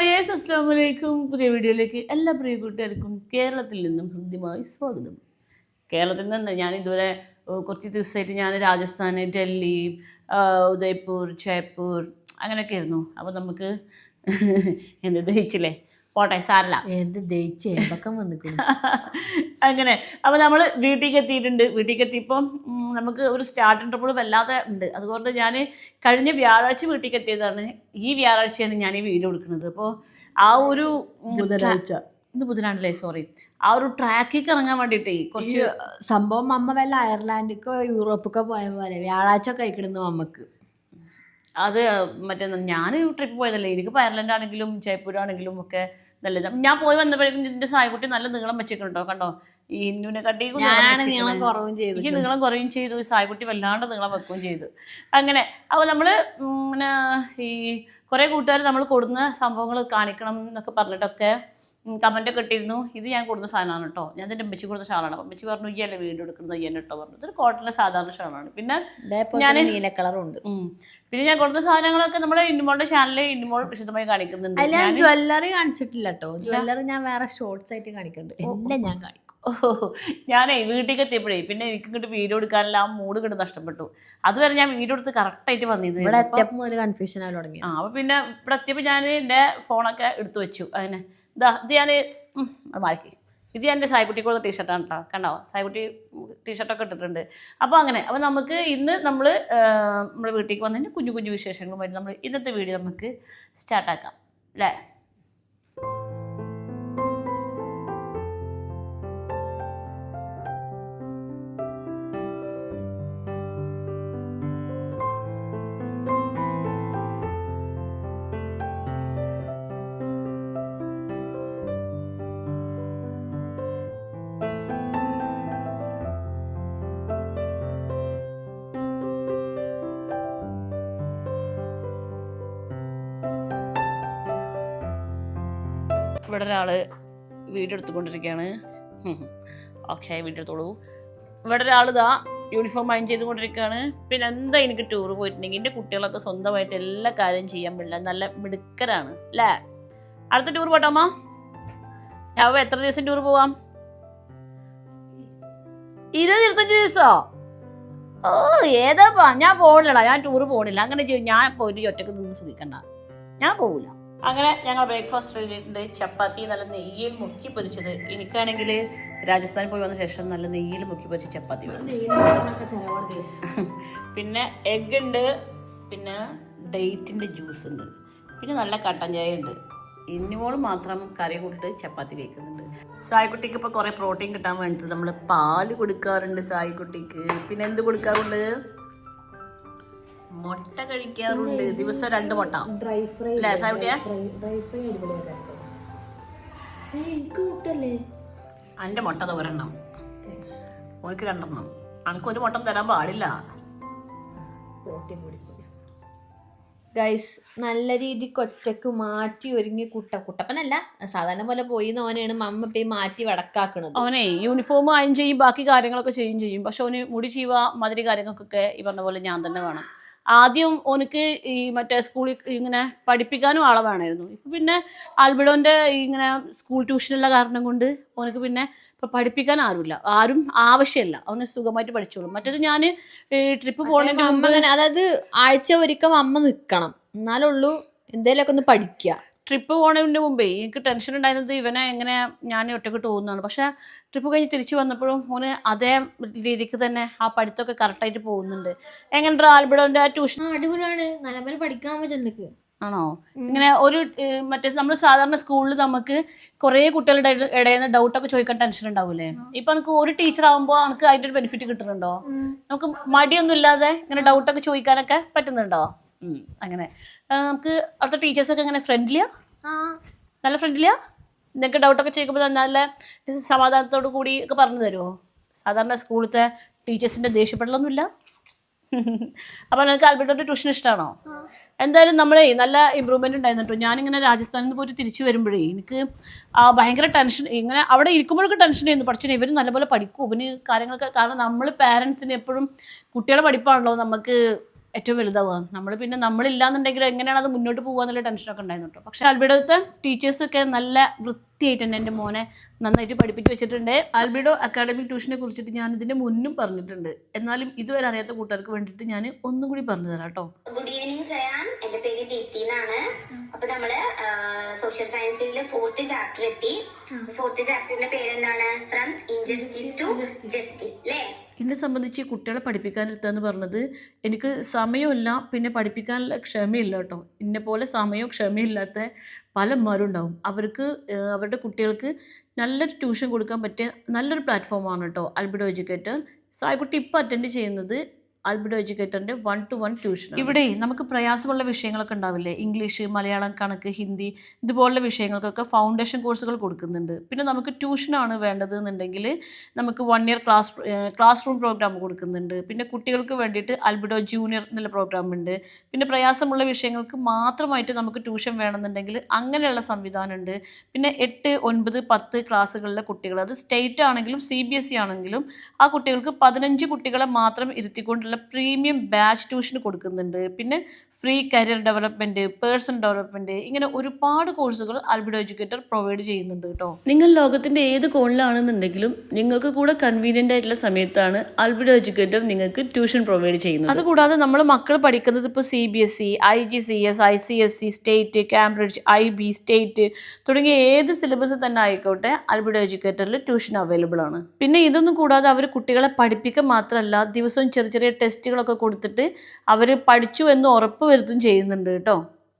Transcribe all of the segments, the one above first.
Dears അസ്സാം വലൈക്കും പുതിയ വീഡിയോയിലേക്ക് എല്ലാ പ്രിയ കൂട്ടുകാർക്കും കേരളത്തിൽ നിന്നും ഹൃദ്യമായി സ്വാഗതം. കേരളത്തിൽ നിന്ന് ഞാൻ ഇതുവരെ കുറച്ച് ദിവസമായിട്ട് ഞാൻ രാജസ്ഥാൻ ഡൽഹി ഉദയ്പൂർ ജയ്പൂർ അങ്ങനെയൊക്കെ ആയിരുന്നു. അപ്പോൾ നമുക്ക് എന്ത് ദഹിച്ചില്ലേ? പോട്ടെ സാരല്ല. എന്ത് ദയിച്ച് എമ്പക്കം വന്നിക്കുന്നു അങ്ങനെ. അപ്പോൾ നമ്മൾ വീട്ടിലേക്ക് എത്തിയിട്ടുണ്ട് വീട്ടിലേക്ക് എത്തിയപ്പോൾ നമുക്ക് ഒരു സ്റ്റാർട്ടിംഗ് ട്രബിൾ വല്ലാതെ ഉണ്ട്. അതുകൊണ്ട് ഞാൻ കഴിഞ്ഞ വ്യാഴാഴ്ച വീട്ടിലേക്ക് എത്തിയതാണ് ഈ വ്യാഴാഴ്ചയാണ് ഞാൻ ഈ വീഡിയോ എടുക്കുന്നത്. അപ്പോൾ ആ ഒരു ബുധനാഴ്ച. ഇത് ബുധനാണല്ലേ? സോറി ആ ഒരു ട്രാക്കിലേക്ക് ഇറങ്ങാൻ വേണ്ടിയിട്ടേ കുറച്ച് സംഭവം അമ്മ വല്ല അയർലാൻഡിക്കോ യൂറോപ്പൊക്കെ പോയ പോലെ വ്യാഴാഴ്ച കഴിക്കണമെന്ന് അമ്മയ്ക്ക്. അത് മറ്റേ ഞാൻ ട്രിപ്പ് പോയതല്ലേ. എനിക്ക് അയർലൻഡ് ആണെങ്കിലും ജയ്പൂർ ആണെങ്കിലും ഒക്കെ നല്ലത് ഞാൻ പോയി വന്നപ്പോഴേക്കും ഇതിന്റെ സായക്കുട്ടി നല്ല നീളം വെച്ചിട്ടുണ്ടോ കണ്ടോ? ഈ ഇന്നുവിനെ കട്ടിയും ഞാനാണ് നീളം കുറവും ചെയ്തു എനിക്ക് നീളം കുറയും ചെയ്തു. സായ്ക്കുട്ടി വല്ലാണ്ട് നീളം വെക്കുകയും ചെയ്തു. അങ്ങനെ അപ്പോൾ നമ്മൾ പിന്നെ ഈ കുറേ കൂട്ടുകാർ നമ്മൾ കൊടുന്ന സംഭവങ്ങൾ കാണിക്കണം എന്നൊക്കെ പറഞ്ഞിട്ടൊക്കെ കമന്റ് കിട്ടിയിരുന്നു ഇത് ഞാൻ കൊടുത്ത സാധനമാണ് കേട്ടോ. ഞാൻ എന്റെ അമ്മച്ചി കൊടുത്ത ഷാളാണ്. അപ്പം അമ്മച്ചി പറഞ്ഞു ഈ അല്ലേ വീഡിയോ എടുക്കുന്നത്? ഈ കേട്ടോ പറഞ്ഞു ഇതൊരു കോട്ടണിലെ സാധാരണ ഷാളാണ്. പിന്നെ ഞാൻ നീല കളറുണ്ട്. പിന്നെ ഞാൻ കൊടുത്ത സാധനങ്ങളൊക്കെ നമ്മുടെ ഇന്നുമോളുടെ ചാനലിൽ ഇന്നുമോൾ വിശദമായി കാണിക്കുന്നുണ്ട്. ഞാൻ ജ്വല്ലറി കാണിച്ചിട്ടില്ല കേട്ടോ. ജ്വല്ലറി ഞാൻ വേറെ ഷോർട്സ് ആയിട്ട് കാണിക്കുന്നുണ്ട് എല്ലാം ഞാൻ കാണിക്കും. ഓ ഞാനേ വീട്ടിലേക്ക് എത്തിയപ്പോഴേ പിന്നെ എനിക്ക് ഇങ്ങോട്ട് വീഡിയോ എടുക്കാനുള്ള ആ മൂഡ് കണ്ട് നഷ്ടപ്പെട്ടു. അതുവരെ ഞാൻ വീഡിയോ എടുത്ത് കറക്റ്റായിട്ട് വന്നിരുന്നു. ഇവിടെ എത്തിയപ്പോൾ മുതൽ കൺഫ്യൂഷൻ ആയി തുടങ്ങി. ആ അപ്പോൾ പിന്നെ ഇവിടെ എത്തിയപ്പോൾ ഞാൻ എന്റെ ഫോണൊക്കെ എടുത്തു വെച്ചു. അങ്ങനെ ഇതാ ഇത് ഞാൻ മാറ്റി. ഇത് ഞാൻ എന്റെ സായ്ക്കുട്ടിക്കുള്ള ടീഷർട്ടാണ് കേട്ടോ കണ്ടോ? സായ്ക്കുട്ടി ടീഷർട്ടൊക്കെ ഇട്ടിട്ടുണ്ട്. അപ്പോൾ അങ്ങനെ അപ്പോൾ നമുക്ക് ഇന്ന് നമ്മൾ നമ്മുടെ വീട്ടിലേക്ക് വന്നതിന് കുഞ്ഞു കുഞ്ഞു വിശേഷങ്ങളുമായിട്ട് നമ്മൾ ഇന്നത്തെ വീഡിയോ നമുക്ക് സ്റ്റാർട്ടാക്കാം അല്ലേ ഇവിടെ ഒരാൾ വീഡിയോ എടുത്തുകൊണ്ടിരിക്കുകയാണ്. ഓക്കെ വീഡിയോ എടുത്തോളൂ. ഇവിടെ ഒരാൾ ഇതാ യൂണിഫോം അയൺ ചെയ്തുകൊണ്ടിരിക്കുകയാണ്. പിന്നെ എന്താ എനിക്ക് ടൂർ പോയിട്ടുണ്ടെങ്കിൽ എന്റെ കുട്ടികളൊക്കെ സ്വന്തമായിട്ട് എല്ലാ കാര്യം ചെയ്യാൻ പറ്റില്ല. നല്ല മിടുക്കരാണ് അല്ലേ? അടുത്ത ടൂർ പോട്ടാമ്മ ഞാൻ എത്ര ദിവസം ടൂർ പോവാം? ഇരുപത് ഇരുപത്തഞ്ച് ദിവസോ? ഓ ഏതാപ്പാ? ഞാൻ പോകണില്ലടാ ഞാൻ ടൂർ പോകണില്ല അങ്ങനെ ചെയ്യും ഞാൻ പോയിട്ട് ഒറ്റയ്ക്ക് നിന്ന് സുഖിക്കണ്ട. ഞാൻ പോകില്ല അങ്ങനെ ഞങ്ങൾ ബ്രേക്ക്ഫാസ്റ്റ് റെഡിയിട്ടുണ്ട് ചപ്പാത്തി നല്ല നെയ്യിൽ മുക്കി പൊരിച്ചത്. എനിക്കാണെങ്കിൽ രാജസ്ഥാനിൽ പോയി വന്ന ശേഷം നല്ല നെയ്യിൽ മുക്കി പൊരിച്ച ചപ്പാത്തി പിന്നെ എഗ് ഉണ്ട്. പിന്നെ ഡേറ്റിന്റെ ജ്യൂസ് ഉണ്ട്. പിന്നെ നല്ല കട്ടൻ ചായ ഉണ്ട്. ഇന്നിമോൾ മാത്രം കറി കൂട്ടിട്ട് ചപ്പാത്തി കഴിക്കുന്നുണ്ട്. സായ്ക്കുട്ടിക്ക് ഇപ്പോൾ കുറേ പ്രോട്ടീൻ കിട്ടാൻ വേണ്ടിയിട്ട് നമ്മൾ പാൽ കൊടുക്കാറുണ്ട് സായ്ക്കുട്ടിക്ക്. പിന്നെ എന്ത് കൊടുക്കാറുണ്ട് മുട്ട കഴിക്കാറുണ്ട്. ദിവസം രണ്ട് മുട്ട. ഡ്രൈ ഫ്രൈ ഡ്രൈ ഫ്രൈ എനിക്ക് മുട്ടല്ലേ? അന്റെ മുട്ട ഒരെണ്ണം. ഓനക്ക് രണ്ടെണ്ണം. അനക്ക് ഒരു മുട്ട തരാൻ പാടില്ല. ഗൈസ് നല്ല രീതിക്ക് ഒറ്റയ്ക്ക് മാറ്റി ഒരുങ്ങി കുട്ട. കുട്ടപ്പനല്ല സാധാരണ പോലെ പോയി ഓനെയാണ് മമ്മ പേ മാറ്റി വടക്കാക്കുന്നത് അവനെ യൂണിഫോം അയൺ ചെയ്യും ബാക്കി കാര്യങ്ങളൊക്കെ ചെയ്യും ചെയ്യും. പക്ഷെ അവന് മുടി ചെയ്യുക മാതിരി കാര്യങ്ങൾക്കൊക്കെ ഈ പറഞ്ഞ പോലെ ഞാൻ തന്നെ വേണം. ആദ്യം ഓനക്ക് ഈ മറ്റേ സ്കൂളിൽ ഇങ്ങനെ പഠിപ്പിക്കാനും ആളെ വേണമായിരുന്നു ഇപ്പം പിന്നെ ആൽബിഡോന്റെ ഇങ്ങനെ സ്കൂൾ ട്യൂഷനുള്ള കാരണം കൊണ്ട് ഓനക്ക് പിന്നെ ഇപ്പം പഠിപ്പിക്കാൻ ആരുമില്ല. ആരും ആവശ്യമില്ല. അവന് സുഖമായിട്ട് പഠിച്ചോളും. മറ്റേത് ഞാൻ ട്രിപ്പ് പോകുന്നതിന് മുമ്പ് അതായത് ആഴ്ച ഒരിക്കൽ അമ്മ നിക്കണം. എന്നാലുള്ളൂ എന്തേലൊക്കെ ഒന്ന് പഠിക്കുക ട്രിപ്പ് പോകുന്നതിന് മുമ്പേ എനിക്ക് ടെൻഷൻ ഉണ്ടായിരുന്നത് ഇവനെ എങ്ങനെ ഞാൻ ഒറ്റയ്ക്ക് പോകുന്നതാണ് പക്ഷെ ട്രിപ്പ് കഴിഞ്ഞ് തിരിച്ചു വന്നപ്പോഴും ഓന് അതേ രീതിക്ക് തന്നെ ആ പഠിത്തമൊക്കെ കറക്റ്റായിട്ട് പോകുന്നുണ്ട്. എങ്ങനെ ആൽബിഡോന്റെ ട്യൂഷൻ അടിപൊളിയാണ്. നല്ലപോലെ പഠിക്കാൻ പറ്റുന്നുണ്ട് ആണോ? ഇങ്ങനെ ഒരു മറ്റേ നമ്മൾ സാധാരണ സ്കൂളിൽ നമുക്ക് കുറേ കുട്ടികളുടെ ഇടയിൽ നിന്ന് ഡൗട്ടൊക്കെ ചോദിക്കാൻ ടെൻഷൻ ഉണ്ടാവൂലേ? ഇപ്പൊ നമുക്ക് ഒരു ടീച്ചർ ആകുമ്പോൾ നമുക്ക് അതിന്റെ ഒരു ബെനിഫിറ്റ് കിട്ടുന്നുണ്ടോ? നമുക്ക് മടിയൊന്നും ഇല്ലാതെ ഇങ്ങനെ ഡൗട്ടൊക്കെ ചോദിക്കാനൊക്കെ പറ്റുന്നുണ്ടോ? അങ്ങനെ. ആ, നമുക്ക് അവിടുത്തെ ടീച്ചേഴ്സൊക്കെ എങ്ങനെ? ഫ്രണ്ട്ലിയാ ആ. നല്ല ഫ്രണ്ട്ലിയാ നിങ്ങൾക്ക് ഡൗട്ടൊക്കെ ചോദിക്കുമ്പോൾ നല്ല സമാധാനത്തോടു കൂടി ഒക്കെ പറഞ്ഞു തരുമോ സാധാരണ സ്കൂളിലത്തെ ടീച്ചേഴ്സിന്റെ ദേഷ്യപ്പെടലൊന്നുമില്ല. അപ്പോൾ നിനക്ക് ആൽബർട്ടോന്റെ ട്യൂഷൻ ഇഷ്ടമാണോ എന്തായാലും നമ്മളെ നല്ല ഇമ്പ്രൂവ്മെന്റ് ഉണ്ടായിരുന്നു കേട്ടോ. ഞാനിങ്ങനെ രാജസ്ഥാനിൽ നിന്ന് പോയിട്ട് തിരിച്ചു വരുമ്പോഴേ എനിക്ക് ആ ഭയങ്കര ടെൻഷൻ ഇങ്ങനെ അവിടെ ഇരിക്കുമ്പോഴൊക്കെ ടെൻഷൻ ആയിരുന്നു. പഠിച്ചു ഇവർ നല്ലപോലെ പഠിക്കും. ഇവന് കാര്യങ്ങളൊക്കെ കാരണം നമ്മൾ പാരൻസിന് എപ്പോഴും കുട്ടികളെ പഠിപ്പാണല്ലോ. നമുക്ക് ഏറ്റവും വലുതാവുക. നമ്മൾ പിന്നെ നമ്മളില്ലാന്നുണ്ടെങ്കിൽ എങ്ങനെയാണ് അത് മുന്നോട്ട് പോകുക എന്നുള്ള ടെൻഷനൊക്കെ ഉണ്ടായിരുന്നു കേട്ടോ. പക്ഷേ ആൽബിഡോത്തെ ടീച്ചേഴ്സൊക്കെ നല്ല വൃത്തിയായിട്ട് തന്നെ എന്റെ മോനെ നന്നായിട്ട് പഠിപ്പിച്ച് വെച്ചിട്ടുണ്ട്. ആൽബിഡോ അക്കാഡമിക് ട്യൂഷനെ കുറിച്ചിട്ട് ഞാൻ ഇതിന്റെ മുന്നും പറഞ്ഞിട്ടുണ്ട്. എന്നാലും ഇതുവരെ അറിയാത്ത കൂട്ടുകാർക്ക് വേണ്ടിയിട്ട് ഞാൻ ഒന്നും കൂടി പറഞ്ഞു തരാം കേട്ടോ. ഗുഡ് ഈവനിങ് സയാൻ എന്റെ പേര് ദീപ്തി എന്നാണ്. അപ്പൊ നമ്മൾ സോഷ്യൽ സയൻസിൽ ഫോർത്ത് ചാപ്റ്റർ എത്തി. ഫോർത്ത് ചാപ്റ്ററിന്റെ പേര് എന്താണ് ഫ്രം ഇൻജസ്റ്റിസ് ടു ജസ്റ്റിസ് അല്ലേ എന്നെ സംബന്ധിച്ച് ഈ കുട്ടികളെ പഠിപ്പിക്കാനെടുത്തതെന്ന് പറഞ്ഞത് എനിക്ക് സമയമില്ല പിന്നെ പഠിപ്പിക്കാനുള്ള ക്ഷമയില്ല കേട്ടോ. എന്നെ പോലെ സമയവും ക്ഷമയില്ലാത്ത പലന്മാരും ഉണ്ടാവും. അവർക്ക് അവരുടെ കുട്ടികൾക്ക് നല്ലൊരു ട്യൂഷൻ കൊടുക്കാൻ പറ്റിയ നല്ലൊരു പ്ലാറ്റ്ഫോമാണ് കേട്ടോ. അൽബിഡോ എഡ്യൂക്കേറ്റർ സായ്ക്കുട്ടി ഇപ്പോൾ അറ്റൻഡ് ചെയ്യുന്നത് അൽബിഡോ എഡ്യൂക്കേറ്ററിന്റെ വൺ ടു വൺ ട്യൂഷൻ ഇവിടെ നമുക്ക് പ്രയാസമുള്ള വിഷയങ്ങളൊക്കെ ഉണ്ടാവില്ലേ? ഇംഗ്ലീഷ് മലയാളം കണക്ക് ഹിന്ദി ഇതുപോലുള്ള വിഷയങ്ങൾക്കൊക്കെ ഫൗണ്ടേഷൻ കോഴ്സുകൾ കൊടുക്കുന്നുണ്ട്. പിന്നെ നമുക്ക് ട്യൂഷനാണ് വേണ്ടത് എന്നുണ്ടെങ്കിൽ നമുക്ക് one year class classroom program കൊടുക്കുന്നുണ്ട്. പിന്നെ കുട്ടികൾക്ക് വേണ്ടിയിട്ട് അൽബിഡോ ജൂനിയർ എന്നുള്ള പ്രോഗ്രാം ഉണ്ട്. പിന്നെ പ്രയാസമുള്ള വിഷയങ്ങൾക്ക് മാത്രമായിട്ട് നമുക്ക് ട്യൂഷൻ വേണമെന്നുണ്ടെങ്കിൽ അങ്ങനെയുള്ള സംവിധാനമുണ്ട് പിന്നെ എട്ട് ഒൻപത് പത്ത് ക്ലാസ്സുകളിലെ കുട്ടികൾ അത് സ്റ്റേറ്റ് ആണെങ്കിലും സി ബി എസ് ഇ ആണെങ്കിലും ആ കുട്ടികൾക്ക് പതിനഞ്ച് കുട്ടികളെ മാത്രം ഇരുത്തിക്കൊണ്ടുള്ള പ്രീമിയം ബാച്ച് ട്യൂഷൻ കൊടുക്കുന്നുണ്ട്. പിന്നെ free career development person development ഇങ്ങനെ ഒരുപാട് കോഴ്സുകൾ ആൽബിഡോ എഡ്യൂക്കേറ്റർ പ്രൊവൈഡ് ചെയ്യുന്നുണ്ട് കേട്ടോ. നിങ്ങൾ ലോകത്തിന്റെ ഏത് കോണിലാണെന്നുണ്ടെങ്കിലും നിങ്ങൾക്ക് കൂടെ കൺവീനിയന്റ് ആയിട്ടുള്ള സമയത്താണ് ആൽബിഡോ എഡ്യൂക്കേറ്റർ നിങ്ങൾക്ക് ട്യൂഷൻ പ്രൊവൈഡ് ചെയ്യുന്നത്. അതുകൂടാതെ നമ്മൾ മക്കൾ പഠിക്കുന്നത് ഇപ്പോൾ C B S E I G C S I C S C state Cambridge I B state തുടങ്ങിയ ഏത് സിലബസ് തന്നെ ആയിക്കോട്ടെ ആൽബിഡോ എഡ്യൂക്കേറ്ററിൽ ട്യൂഷൻ അവൈലബിൾ ആണ്. പിന്നെ ഇതൊന്നും കൂടാതെ അവർ കുട്ടികളെ പഠിപ്പിക്കുക മാത്രമല്ല ദിവസവും ചെറിയ ചെറിയ ടെസ്റ്റുകളൊക്കെ കൊടുത്തിട്ട് അവർ പഠിച്ചു എന്ന് ഉറപ്പ് വരുത്തും ചെയ്യുന്നുണ്ട് കേട്ടോ.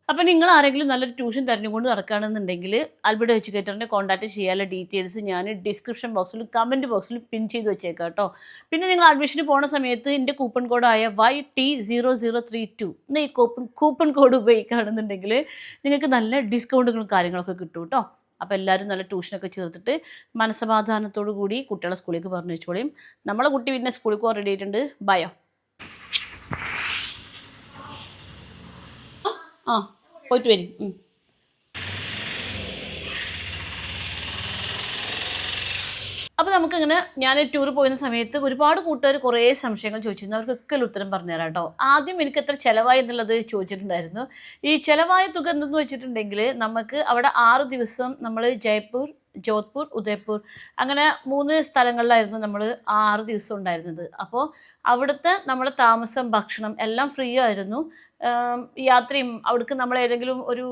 അപ്പോൾ നിങ്ങൾ ആരെങ്കിലും നല്ലൊരു ട്യൂഷൻ തിരഞ്ഞുകൊണ്ട് നടക്കുകയാണെന്നുണ്ടെങ്കിൽ ആൽബർട്ട് എഡ്യൂക്കേറ്ററിനെ കോൺടാക്ട് ചെയ്യാനുള്ള ഡീറ്റെയിൽസ് ഞാൻ ഡിസ്ക്രിപ്ഷൻ ബോക്സിലും കമന്റ് ബോക്സിലും പിൻ ചെയ്ത് വെച്ചേക്കാം കേട്ടോ. പിന്നെ നിങ്ങൾ അഡ്മിഷന് പോണ സമയത്ത് എന്റെ coupon കോഡായ Y T zero zero three two എന്ന ഈ കൂപ്പൺ കൂപ്പൺ കോഡ് ഉപയോഗിക്കുകയാണെന്നുണ്ടെങ്കിൽ നിങ്ങൾക്ക് നല്ല ഡിസ്കൗണ്ടുകളും കാര്യങ്ങളൊക്കെ കിട്ടും കേട്ടോ. അപ്പോൾ എല്ലാവരും നല്ല ട്യൂഷനൊക്കെ ചേർത്തിട്ട് മനസ്സമാധാനത്തോടു കൂടി കുട്ടികളെ സ്കൂളിലേക്ക് പറഞ്ഞു വെച്ചോളിയും നമ്മളെ കുട്ടി പിന്നെ സ്കൂളിൽ പോകാൻ റെഡി ആയിട്ടുണ്ട്. ബയോ ആ പോയിട്ട് വരും. നമുക്കിങ്ങനെ ഞാൻ ടൂർ പോയിരുന്ന സമയത്ത് ഒരുപാട് കൂട്ടുകാർ കുറേ സംശയങ്ങൾ ചോദിച്ചിരുന്നു. അവർക്കൊക്കെ ഉത്തരം പറഞ്ഞു തരാം കേട്ടോ. ആദ്യം എനിക്ക് എത്ര ചിലവായി എന്നുള്ളത് ചോദിച്ചിട്ടുണ്ടായിരുന്നു. ഈ ചിലവായ തുക എന്തെന്ന് വെച്ചിട്ടുണ്ടെങ്കിൽ നമുക്ക് അവിടെ ആറ് ദിവസം നമ്മൾ ജയ്പൂർ ജോധ്പൂർ ഉദയ്പൂർ അങ്ങനെ മൂന്ന് സ്ഥലങ്ങളിലായിരുന്നു നമ്മൾ ആറ് ദിവസം ഉണ്ടായിരുന്നത്. അപ്പോൾ അവിടുത്തെ നമ്മുടെ താമസം ഭക്ഷണം എല്ലാം ഫ്രീ ആയിരുന്നു. യാത്രയും അവിടേക്ക് നമ്മൾ ഏതെങ്കിലും ഒരു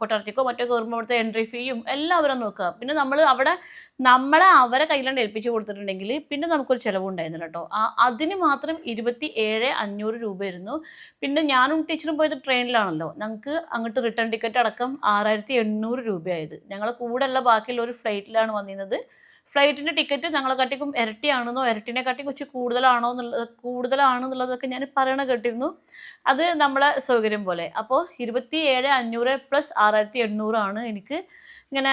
കൊട്ടാരത്തേക്കോ മറ്റോ കയറുമ്പോൾ അവിടുത്തെ എൻട്രി ഫീയും എല്ലാം അവരെ നോക്കുക. പിന്നെ നമ്മൾ അവിടെ നമ്മളെ അവരെ കയ്യിലാണ് ഏൽപ്പിച്ചു കൊടുത്തിട്ടുണ്ടെങ്കിൽ പിന്നെ നമുക്കൊരു ചിലവുണ്ടായിരുന്നില്ല കേട്ടോ അതിന് മാത്രം ഇരുപത്തി ഏഴ് അഞ്ഞൂറ് രൂപയായിരുന്നു. പിന്നെ ഞാനും ടീച്ചറും പോയത് ട്രെയിനിലാണല്ലോ. ഞങ്ങൾക്ക് അങ്ങോട്ട് റിട്ടേൺ ടിക്കറ്റ് അടക്കം ആറായിരത്തി എണ്ണൂറ് രൂപയായത്. ഞങ്ങളെ കൂടെയുള്ള ബാക്കിയുള്ള ഒരു ഫ്ലൈറ്റിലാണ് വന്നിരുന്നത്. ഫ്ലൈറ്റിന്റെ ടിക്കറ്റ് ഞങ്ങളെ കാട്ടിക്കും ഇരട്ടിയാണെന്നോ ഇരട്ടിനെ കാട്ടി കുറച്ച് കൂടുതലാണോ എന്നുള്ളത് കൂടുതലാണെന്നുള്ളതൊക്കെ ഞാൻ പറയണ കേട്ടിരുന്നു. അത് നമ്മളെ സൗകര്യം പോലെ. അപ്പോൾ ഇരുപത്തി ഏഴ് അഞ്ഞൂറ് പ്ലസ് ആറായിരത്തി എണ്ണൂറാണ് എനിക്ക് ഇങ്ങനെ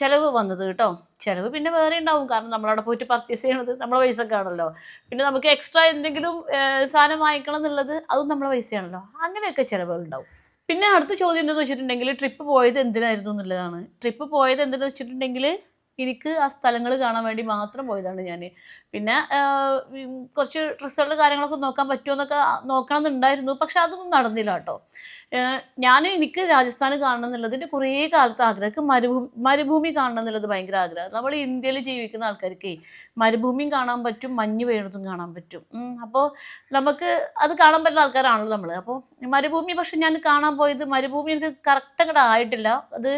ചിലവ് വന്നത് കേട്ടോ. ചിലവ് പിന്നെ വേറെ ഉണ്ടാവും. കാരണം നമ്മളവിടെ പോയിട്ട് പർച്ചേസ് ചെയ്യണത് നമ്മളെ പൈസക്കാണല്ലോ പിന്നെ നമുക്ക് എക്സ്ട്രാ എന്തെങ്കിലും സാധനം വാങ്ങിക്കണം എന്നുള്ളത് അതും നമ്മളെ പൈസയാണല്ലോ. അങ്ങനെയൊക്കെ ചിലവുകൾ ഉണ്ടാവും. പിന്നെ അടുത്ത ചോദ്യം എന്താണെന്ന് വെച്ചിട്ടുണ്ടെങ്കിൽ ട്രിപ്പ് പോയത് എന്തിനായിരുന്നു എന്നുള്ളതാണ്. ട്രിപ്പ് പോയത് എന്തെന്ന് വെച്ചിട്ടുണ്ടെങ്കിൽ എനിക്ക് ആ സ്ഥലങ്ങൾ കാണാൻ വേണ്ടി മാത്രം പോയതാണ് ഞാൻ പിന്നെ കുറച്ച് ഡ്രസ്സുകളുടെ കാര്യങ്ങളൊക്കെ നോക്കാൻ പറ്റുമോ എന്നൊക്കെ നോക്കണം എന്നുണ്ടായിരുന്നു പക്ഷെ അതൊന്നും നടന്നില്ല കേട്ടോ. ഞാൻ എനിക്ക് രാജസ്ഥാൻ കാണണം എന്നുള്ളത് എന്റെ കുറേ കാലത്ത് ആഗ്രഹം എനിക്ക് മരുഭൂമി മരുഭൂമി കാണണം എന്നുള്ളത് ഭയങ്കര ആഗ്രഹം നമ്മൾ ഇന്ത്യയിൽ ജീവിക്കുന്ന ആൾക്കാർക്ക് മരുഭൂമിയും കാണാൻ പറ്റും മഞ്ഞ് വീണതും കാണാൻ പറ്റും. അപ്പോൾ നമുക്ക് അത് കാണാൻ പറ്റുന്ന ആൾക്കാരാണല്ലോ നമ്മൾ അപ്പോൾ മരുഭൂമി പക്ഷെ ഞാൻ കാണാൻ പോയത് മരുഭൂമി എനിക്ക് കറക്റ്റ് അങ്ങോട്ട് ആയിട്ടില്ല. അത്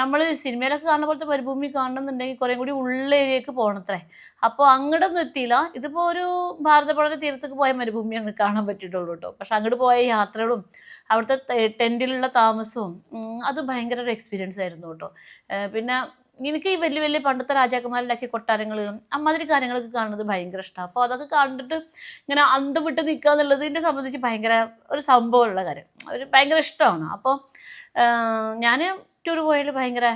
നമ്മൾ സിനിമയിലൊക്കെ കാണുന്ന പോലത്തെ മരുഭൂമി കാണണമെന്നുണ്ടെങ്കിൽ കുറേ കൂടി ഉള്ളേരിയക്ക് പോകണത്രേ അപ്പോൾ അങ്ങോട്ടൊന്നും എത്തിയില്ല. ഇതിപ്പോൾ ഒരു ഭാരതപ്പുഴയുടെ തീരത്തേക്ക് പോയ മരുഭൂമിയാണ് കാണാൻ പറ്റിയിട്ടുള്ളൂ കേട്ടോ പക്ഷെ അങ്ങോട്ട് പോയ യാത്രകളും അവിടുത്തെ ടെന്റിലുള്ള താമസവും അത് ഭയങ്കര ഒരു എക്സ്പീരിയൻസ് ആയിരുന്നു കേട്ടോ. പിന്നെ എനിക്ക് ഈ വലിയ വലിയ പണ്ടത്തെ രാജാക്കന്മാരുണ്ടാക്കിയ കൊട്ടാരങ്ങൾ അമ്മാതിരി കാര്യങ്ങളൊക്കെ കാണുന്നത് ഭയങ്കര ഇഷ്ടമാണ് അപ്പോൾ അതൊക്കെ കണ്ടിട്ട് ഇങ്ങനെ അന്തം വിട്ട് നിൽക്കുക എന്നുള്ളത് എന്നെ സംബന്ധിച്ച് ഭയങ്കര ഒരു സംഭവമുള്ള കാര്യം. ഒരു ഭയങ്കര ഇഷ്ടമാണ്. അപ്പോൾ ഞാൻ ടൂർ പോയതിൽ ഭയങ്കര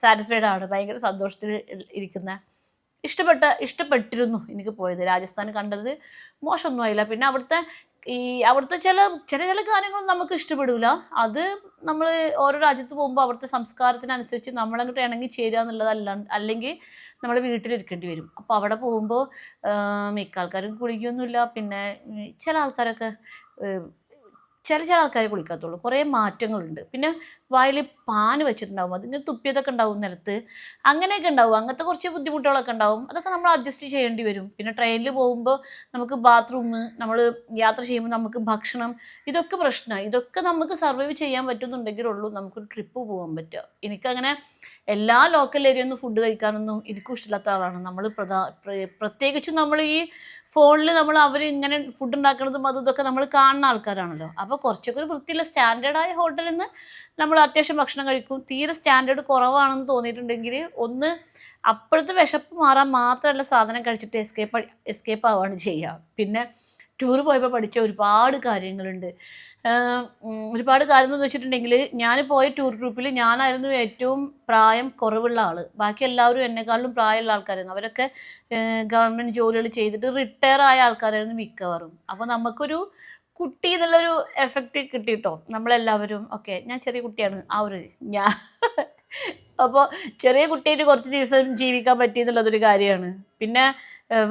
സാറ്റിസ്ഫൈഡ് ആണ്. ഭയങ്കര സന്തോഷത്തിൽ ഇരിക്കുന്ന. ഇഷ്ടപ്പെട്ട ഇഷ്ടപ്പെട്ടിരുന്നു എനിക്ക് പോയത്. രാജസ്ഥാൻ കണ്ടത് മോശമൊന്നും ആയില്ല. പിന്നെ അവിടുത്തെ ഈ അവിടുത്തെ ചില ചില ചില കാര്യങ്ങളും നമുക്ക് ഇഷ്ടപ്പെടില്ല അത് നമ്മൾ ഓരോ രാജ്യത്ത് പോകുമ്പോൾ അവിടുത്തെ സംസ്കാരത്തിനനുസരിച്ച് നമ്മളങ്ങോട്ട് ഇണങ്ങി ചേരുക എന്നുള്ളതല്ല അല്ലെങ്കിൽ നമ്മൾ വീട്ടിലിരിക്കേണ്ടി വരും. അപ്പോൾ അവിടെ പോകുമ്പോൾ മിക്ക ആൾക്കാരും കുളിക്കൊന്നുമില്ല. പിന്നെ ചില ആൾക്കാരൊക്കെ ചില ചില ആൾക്കാരെ കുളിക്കാത്തുള്ളൂ കുറേ മാറ്റങ്ങളുണ്ട്. പിന്നെ വായിൽ പാന് വെച്ചിട്ടുണ്ടാവും. അതിങ്ങനെ തുപ്പിയതൊക്കെ ഉണ്ടാവും നിലത്ത്. അങ്ങനെയൊക്കെ ഉണ്ടാവും. അങ്ങനത്തെ കുറച്ച് ബുദ്ധിമുട്ടുകളൊക്കെ ഉണ്ടാവും. അതൊക്കെ നമ്മൾ അഡ്ജസ്റ്റ് ചെയ്യേണ്ടി വരും. പിന്നെ ട്രെയിനിൽ പോകുമ്പോൾ നമുക്ക് ബാത്റൂം നമ്മൾ യാത്ര ചെയ്യുമ്പോൾ നമുക്ക് ഭക്ഷണം ഇതൊക്കെ പ്രശ്നമാണ് ഇതൊക്കെ നമുക്ക് സർവൈവ് ചെയ്യാൻ പറ്റുന്നുണ്ടെങ്കിലുള്ളൂ നമുക്കൊരു ട്രിപ്പ് പോകാൻ പറ്റുക എനിക്കങ്ങനെ എല്ലാ ലോക്കൽ ഏരിയയൊന്നും ഫുഡ് കഴിക്കാനൊന്നും എനിക്കും ഇഷ്ടമില്ലാത്ത ആളാണ്. നമ്മൾ പ്രധാ പ്ര- പ്രത്യേകിച്ചും നമ്മൾ ഈ ഫോണിൽ നമ്മൾ അവർ ഇങ്ങനെ ഫുഡ് ഉണ്ടാക്കുന്നതും അതും ഇതൊക്കെ നമ്മൾ കാണുന്ന ആൾക്കാരാണല്ലോ. അപ്പോൾ കുറച്ചൊക്കെ ഒരു വൃത്തിയുള്ള സ്റ്റാൻഡേർഡായ ഹോട്ടലിൽ നിന്ന് നമ്മൾ അത്യാവശ്യം ഭക്ഷണം കഴിക്കും. തീരെ സ്റ്റാൻഡേർഡ് കുറവാണെന്ന് തോന്നിയിട്ടുണ്ടെങ്കിൽ ഒന്ന് അപ്പോഴത്തെ വിശപ്പ് മാറാൻ മാത്രമല്ല സാധനം കഴിച്ചിട്ട് എസ്കേപ്പ് എസ്കേപ്പ് ആവുകയാണ് ചെയ്യുക. പിന്നെ ടൂർ പോയപ്പോൾ പഠിച്ച ഒരുപാട് കാര്യങ്ങളുണ്ട്. ഒരുപാട് കാര്യം എന്ന് വെച്ചിട്ടുണ്ടെങ്കിൽ ഞാൻ പോയ ടൂർ ഗ്രൂപ്പിൽ ഞാനായിരുന്നു ഏറ്റവും പ്രായം കുറവുള്ള ആൾ ബാക്കി എല്ലാവരും എന്നെക്കാളും പ്രായമുള്ള ആൾക്കാരായിരുന്നു. അവരൊക്കെ ഗവൺമെന്റ് ജോലികൾ ചെയ്തിട്ട് റിട്ടയർ ആയ ആൾക്കാരായിരുന്നു മിക്കവാറും. അപ്പോൾ നമുക്കൊരു കുട്ടി എന്നുള്ളൊരു എഫക്റ്റ് കിട്ടിയിട്ടോ? നമ്മളെല്ലാവരും. ഓക്കെ ഞാൻ ചെറിയ കുട്ടിയാണ്. ആ ഒരു ഞാൻ അപ്പോൾ ചെറിയ കുട്ടിയായിട്ട് കുറച്ച് ദിവസം ജീവിക്കാൻ പറ്റി എന്നുള്ളതൊരു കാര്യമാണ്. പിന്നെ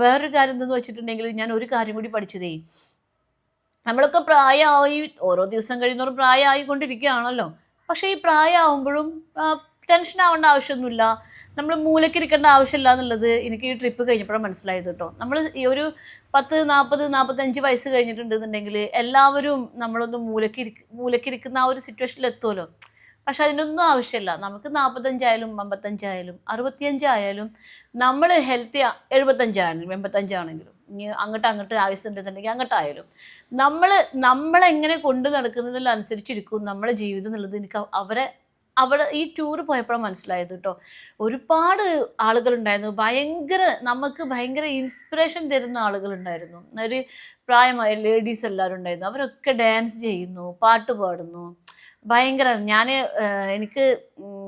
വേറൊരു കാര്യം എന്തെന്ന് വെച്ചിട്ടുണ്ടെങ്കിൽ ഞാൻ ഒരു കാര്യം കൂടി പഠിച്ചതേ. നമ്മളൊക്കെ പ്രായമായി ഓരോ ദിവസം കഴിയുന്നവരും പ്രായമായിക്കൊണ്ടിരിക്കുകയാണല്ലോ. പക്ഷേ ഈ പ്രായമാകുമ്പോഴും ടെൻഷൻ ആവേണ്ട ആവശ്യമൊന്നുമില്ല. നമ്മൾ മൂലക്കിരിക്കേണ്ട ആവശ്യമില്ല എന്നുള്ളത് എനിക്ക് ഈ ട്രിപ്പ് കഴിഞ്ഞപ്പോഴാണ് മനസ്സിലായത് കേട്ടോ. നമ്മൾ ഈ ഒരു പത്ത് നാൽപ്പത് നാൽപ്പത്തഞ്ച് വയസ്സ് കഴിഞ്ഞിട്ടുണ്ടെന്നുണ്ടെങ്കിൽ എല്ലാവരും നമ്മളൊന്ന് മൂലക്കിരി മൂലക്കിരിക്കുന്ന ആ ഒരു സിറ്റുവേഷനിൽ എത്തുമല്ലോ. പക്ഷെ അതിനൊന്നും ആവശ്യമില്ല. നമുക്ക് നാൽപ്പത്തഞ്ചായാലും അമ്പത്തഞ്ചായാലും അറുപത്തിയഞ്ചായാലും നമ്മൾ ഹെൽത്തി എഴുപത്തഞ്ചാണെങ്കിലും എൺപത്തഞ്ചാണെങ്കിലും. ഇനി അങ്ങോട്ട് അങ്ങോട്ട് ആയുസ് ഉണ്ടെന്നുണ്ടെങ്കിൽ അങ്ങോട്ടായാലും. നമ്മൾ നമ്മളെങ്ങനെ കൊണ്ടു നടക്കുന്നതിനനുസരിച്ചിരിക്കും നമ്മുടെ ജീവിതം എന്നുള്ളത് എനിക്ക് അവരെ അവിടെ ഈ ടൂർ പോയപ്പോഴാണ് മനസ്സിലായത് കേട്ടോ ഒരുപാട് ആളുകളുണ്ടായിരുന്നു. ഭയങ്കര നമുക്ക് ഭയങ്കര ഇൻസ്പിറേഷൻ തരുന്ന ആളുകളുണ്ടായിരുന്നു. ഒരു പ്രായമായ ലേഡീസ് എല്ലാവരും ഉണ്ടായിരുന്നു അവരൊക്കെ ഡാൻസ് ചെയ്യുന്നു പാട്ട് പാടുന്നു. ഭയങ്കര ഞാൻ എനിക്ക്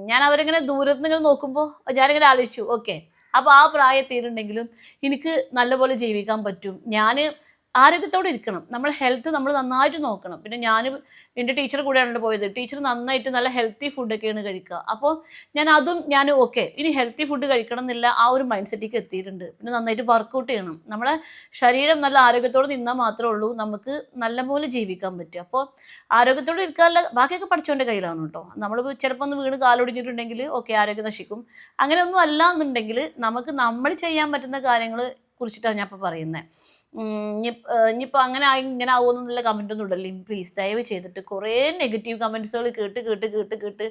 ഞാൻ അവരിങ്ങനെ ദൂരത്ത് നിന്ന് ഇങ്ങനെ നോക്കുമ്പോൾ ഞാനിങ്ങനെ ആലോചിച്ചു ഓക്കെ അപ്പോൾ ആ പ്രായത്തിലുണ്ടെങ്കിലും എനിക്ക് നല്ലപോലെ ജീവിക്കാൻ പറ്റും. ഞാൻ ആരോഗ്യത്തോടെ ഇരിക്കണം. നമ്മൾ ഹെൽത്ത് നമ്മൾ നന്നായിട്ട് നോക്കണം. പിന്നെ ഞാൻ എന്റെ ടീച്ചർ കൂടെയാണ് പോയത്. ടീച്ചർ നന്നായിട്ട് നല്ല ഹെൽത്തി ഫുഡൊക്കെയാണ് കഴിക്കുക. അപ്പോൾ ഞാൻ അതും ഞാൻ ഓക്കെ ഇനി ഹെൽത്തി ഫുഡ് കഴിക്കണം എന്നില്ല ആ ഒരു മൈൻഡ് സെറ്റിലേക്ക് എത്തിയിട്ടുണ്ട്. പിന്നെ നന്നായിട്ട് വർക്കൗട്ട് ചെയ്യണം. നമ്മളെ ശരീരം നല്ല ആരോഗ്യത്തോടെ നിന്നാൽ മാത്രമേ ഉള്ളൂ. നമുക്ക് നല്ലപോലെ ജീവിക്കാൻ പറ്റും. അപ്പോൾ ആരോഗ്യത്തോടെ ഇരിക്കാനുള്ള ബാക്കിയൊക്കെ പഠിച്ചവന്റെ കയ്യിലാണ് കേട്ടോ. നമ്മൾ ചിലപ്പോൾ ഒന്ന് വീണ് കാലൊടിഞ്ഞിട്ടുണ്ടെങ്കിൽ ഓക്കെ ആരോഗ്യം നശിക്കും. അങ്ങനെയൊന്നും അല്ല എന്നുണ്ടെങ്കിൽ നമുക്ക് നമ്മൾ ചെയ്യാൻ പറ്റുന്ന കാര്യങ്ങൾ കുറിച്ചിട്ടാണ് ഞാൻ ഇപ്പോൾ പറയുന്നത്. ഇനിയിപ്പോൾ അങ്ങനെ ആയി ഇങ്ങനെ ആവുമെന്നുള്ള കമന്റ് ഒന്നും ഇടല്ലേ? പ്ലീസ് ദയവ് ചെയ്തിട്ട് കുറേ നെഗറ്റീവ് കമന്റ്സുകൾ കേട്ട് കേട്ട് കേട്ട് കേട്ട്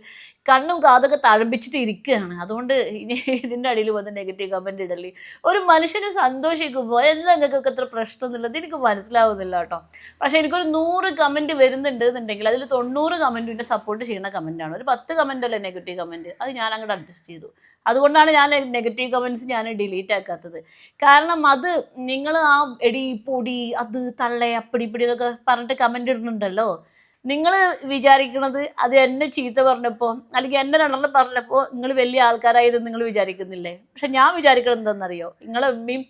കണ്ണും കാതൊക്കെ തഴമ്പിച്ചിട്ട് ഇരിക്കുകയാണ്. അതുകൊണ്ട് ഇനി ഇതിന്റെ അടിയിൽ വന്ന് നെഗറ്റീവ് കമന്റ് ഇടല്ലേ? ഒരു മനുഷ്യനെ സന്തോഷിക്കുമ്പോൾ എന്താ നിങ്ങൾക്കൊക്കെ എത്ര പ്രശ്നം എന്നുള്ളത് എനിക്ക് മനസ്സിലാവുന്നില്ല കേട്ടോ. പക്ഷേ എനിക്കൊരു നൂറ് കമന്റ് വരുന്നുണ്ട് എന്നുണ്ടെങ്കിൽ അതിൽ തൊണ്ണൂറ് കമന്റിന്റെ സപ്പോർട്ട് ചെയ്യുന്ന കമന്റാണ് ഒരു പത്ത് കമന്റ് അല്ലേ നെഗറ്റീവ് കമന്റ് അത് ഞാൻ അങ്ങോട്ട് അഡ്ജസ്റ്റ് ചെയ്തു. അതുകൊണ്ടാണ് ഞാൻ നെഗറ്റീവ് കമന്റ്സ് ഞാൻ ഡിലീറ്റ് ആക്കാത്തത്. കാരണം അത് നിങ്ങൾ ആ എടി പൊടി അത് തള്ള അപ്പടി ഇപ്പടി എന്നൊക്കെ പറഞ്ഞിട്ട് കമന്റ് ഇടുന്നുണ്ടല്ലോ. നിങ്ങൾ വിചാരിക്കണത് അത് എന്നെ ചീത്ത പറഞ്ഞപ്പോൾ അല്ലെങ്കിൽ എന്നെ നടന്ന് പറഞ്ഞപ്പോൾ നിങ്ങൾ വലിയ ആൾക്കാരായത് നിങ്ങൾ വിചാരിക്കുന്നില്ലേ? പക്ഷെ ഞാൻ വിചാരിക്കണത് എന്താണെന്നറിയോ? നിങ്ങളെ ഉമ്മയും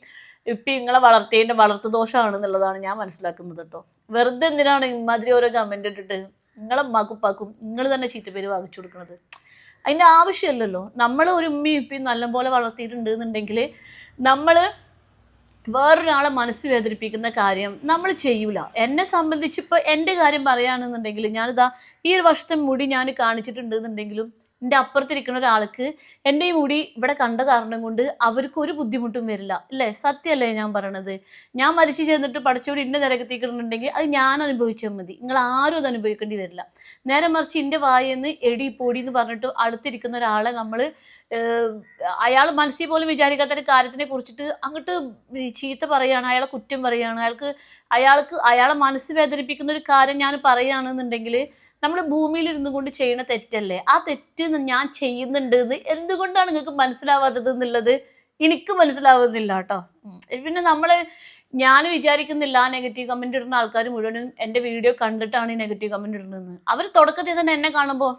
ഇപ്പം നിങ്ങളെ വളർത്തേന്റെ വളർത്തു ദോഷമാണ് എന്നുള്ളതാണ് ഞാൻ മനസ്സിലാക്കുന്നത് കേട്ടോ. വെറുതെ എന്തിനാണ് ഇമാതിരി ഓരോ കമന്റ് ഇട്ടിട്ട് നിങ്ങളെ ഉമ്മാക്കുപ്പാക്കും നിങ്ങൾ തന്നെ ചീത്ത പേര് വാങ്ങിച്ചു കൊടുക്കുന്നത് അതിന്റെ ആവശ്യമില്ലല്ലോ. നമ്മൾ ഒരു ഉമ്മയും ഇപ്പം നല്ലപോലെ വളർത്തിയിട്ടുണ്ട് എന്നുണ്ടെങ്കിൽ നമ്മൾ വേറൊരാളെ മനസ്സ് വേദനിപ്പിക്കുന്ന കാര്യം നമ്മൾ ചെയ്യൂല. എന്നെ സംബന്ധിച്ച് ഇപ്പോൾ എന്റെ കാര്യം പറയുകയാണെന്നുണ്ടെങ്കിൽ ഞാനിതാ ഈ ഒരു വർഷത്തെ മുടി ഞാൻ കാണിച്ചിട്ടുണ്ട് എന്നുണ്ടെങ്കിലും എന്റെ അപ്പുറത്തിരിക്കുന്ന ഒരാൾക്ക് എന്റെ ഈ മുടി ഇവിടെ കണ്ട കാരണം കൊണ്ട് അവർക്ക് ഒരു ബുദ്ധിമുട്ടും വരില്ല. അല്ലേ സത്യമല്ലേ ഞാൻ പറയണത്? ഞാൻ മരിച്ചു ചെന്നിട്ട് പഠിച്ചോട് ഇന്ന നിരകത്തിക്കണമെന്നുണ്ടെങ്കിൽ അത് ഞാൻ അനുഭവിച്ചാൽ മതി. നിങ്ങൾ ആരും അത് അനുഭവിക്കേണ്ടി വരില്ല. നേരെ മറിച്ച് എന്റെ വായെന്ന് എടി പൊടി എന്ന് പറഞ്ഞിട്ട് അടുത്തിരിക്കുന്ന ഒരാളെ നമ്മൾ അയാൾ മനസ്സിൽ പോലും വിചാരിക്കാത്ത ഒരു കാര്യത്തിനെ കുറിച്ചിട്ട് അങ്ങോട്ട് ചീത്ത പറയുകയാണ് അയാളെ കുറ്റം പറയുകയാണ് അയാൾക്ക് അയാൾക്ക് അയാളെ മനസ്സ് വേദനിപ്പിക്കുന്ന ഒരു കാര്യം ഞാൻ പറയുകയാണെന്നുണ്ടെങ്കിൽ നമ്മൾ ഭൂമിയിൽ ഇരുന്നു കൊണ്ട് ചെയ്യുന്ന തെറ്റല്ലേ? ആ തെറ്റ് ഞാൻ ചെയ്യുന്നുണ്ട് എന്ന് എന്തുകൊണ്ടാണ് നിങ്ങൾക്ക് മനസ്സിലാവാത്തത് എന്നുള്ളത് എനിക്ക് മനസ്സിലാവുന്നില്ല കേട്ടോ പിന്നെ നമ്മൾ ഞാൻ വിചാരിക്കുന്നില്ല ആ നെഗറ്റീവ് കമന്റ് ഇടുന്ന ആൾക്കാർ മുഴുവനും എന്റെ വീഡിയോ കണ്ടിട്ടാണ് ഈ നെഗറ്റീവ് കമന്റ് ഇടുന്നത് അവർ തുടക്കത്തിൽ തന്നെ എന്നെ കാണുമ്പോൾ